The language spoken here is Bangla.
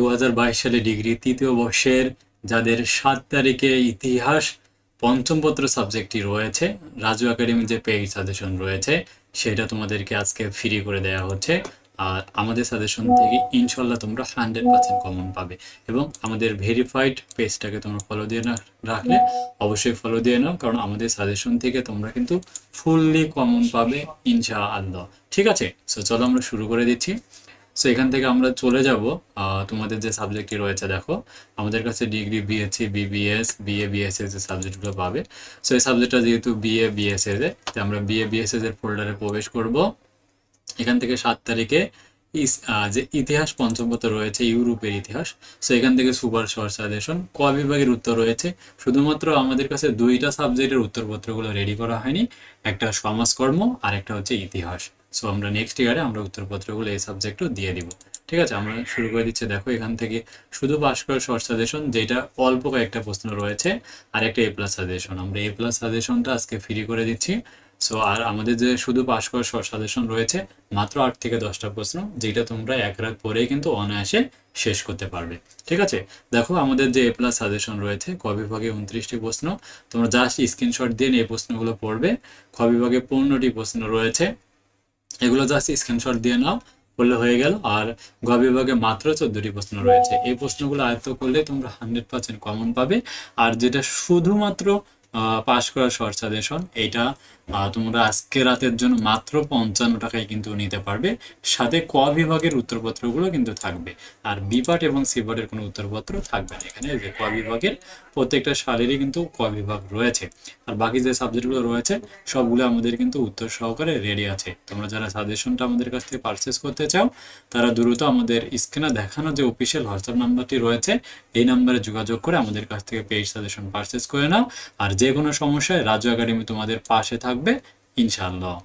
দু হাজার বাইশ সালে ডিগ্রি তৃতীয় বর্ষের যাদের সাত তারিখে ইতিহাস পঞ্চম পত্র সাবজেক্টটি রয়েছে, রাজু একাডেমি যে পেইড সাজেশন রয়েছে, সেটা তোমাদেরকে আজকে ফ্রি করে দেওয়া হচ্ছে। আর আমাদের সাজেশন থেকে ইনশাল্লাহ তোমরা হান্ড্রেড পার্সেন্ট কমন পাবে এবং আমাদের ভেরিফাইড পেজটাকে তোমরা ফলো দিয়ে না, রাখলে অবশ্যই ফলো দিয়ে নাও, কারণ আমাদের সাজেশন থেকে তোমরা কিন্তু ফুললি কমন পাবে ইনশা আল্লাহ ঠিক আছে? সো চলো আমরা শুরু করে দিচ্ছি। সো এখান থেকে আমরা চলে যাব। তোমাদের যে সাবজেক্টটি রয়েছে, দেখো। আমাদের কাছে degree BSc BBS BA BSS যে সাবজেক্টগুলো পাবে। সো এই সাবজেক্টটা যেহেতু বিএ বিএসএস এ আমরা বিএ বিএসএস এর ফোল্ডারে প্রবেশ করব। এখান থেকে সাত তারিখে যে ইতিহাস পঞ্চমপত্র রয়েছে, ইউরোপের ইতিহাস। সো এখান থেকে সুপার শর্ট সাজেশন। ক বিভাগের উত্তর রয়েছে। শুধুমাত্র আমাদের কাছে দুইটা সাবজেক্টের উত্তরপত্রগুলো রেডি করা হয়নি। একটা সমাজকর্ম আর একটা হচ্ছে ইতিহাস। সো আমরা নেক্সট ইয়ারে আমরা উত্তরপত্রগুলো এই সাবজেক্টও দিয়ে দিব। ঠিক আছে? আমরা শুরু করে দিচ্ছি। দেখো, এখান থেকে শুধু পাস করার শর্ট সাজেশন যেটা অল্প কয়েকটা প্রশ্ন রয়েছে, আর একটা এ প্লাস সাজেশন আমরা এ প্লাস সাজেশনটা আজকে ফ্রি করে দিচ্ছি। সো আর আমাদের যে শুধু পাস করার শর্ট সাজেশন রয়েছে, মাত্র আট থেকে দশটা প্রশ্ন, যেটা তোমরা এক রাত পরেই কিন্তু অনায়াসে শেষ করতে পারবে। ঠিক আছে? দেখো, আমাদের যে এ প্লাস সাজেশন রয়েছে, ক বিভাগে উনত্রিশটি প্রশ্ন। তোমরা জাস্ট স্ক্রিনশট দিয়ে এই প্রশ্নগুলো পড়বে। খ বিভাগে পনেরোটি প্রশ্ন রয়েছে। এগুলো জাস্ট স্ক্রিনশট দিয়ে নাও করলে হয়ে গেল। আর গ বিভাগে মাত্র চোদ্দটি প্রশ্ন রয়েছে। এই প্রশ্নগুলো আয়ত্ত করলে তোমরা হান্ড্রেড পার্সেন্ট কমন পাবে। আর যেটা শুধুমাত্র পাস করা শর্ট সাজেশন এটা তোমরা আজকে রাতের জন্য মাত্র পঞ্চান্ন টাকায় কিন্তু নিতে পারবে। সাথে ক বিভাগের উত্তরপত্রগুলো কিন্তু থাকবে। আর বি পার্ট এবং সি পার্টের কোনো উত্তরপত্র থাকবে না এখানে। যে ক বিভাগের প্রত্যেকটা সালেরই কিন্তু ক বিভাগ রয়েছে। আর বাকি যে সাবজেক্টগুলো রয়েছে, সবগুলো আমাদের কিন্তু উত্তর সহকারে রেডি আছে। তোমরা যারা সাজেশনটা আমাদের কাছ থেকে পারচেস করতে চাও, তারা দ্রুত আমাদের স্ক্রিনে দেখানো যে অফিসিয়াল হোয়াটসঅ্যাপ নাম্বারটি রয়েছে, এই নাম্বারে যোগাযোগ করে আমাদের কাছ থেকে পেইড সাজেশন পারচেস করে নাও। আর যে কোনো সমস্যায় রাজু একাডেমি তোমাদের পাশে থাকবে ইনশাআল্লাহ।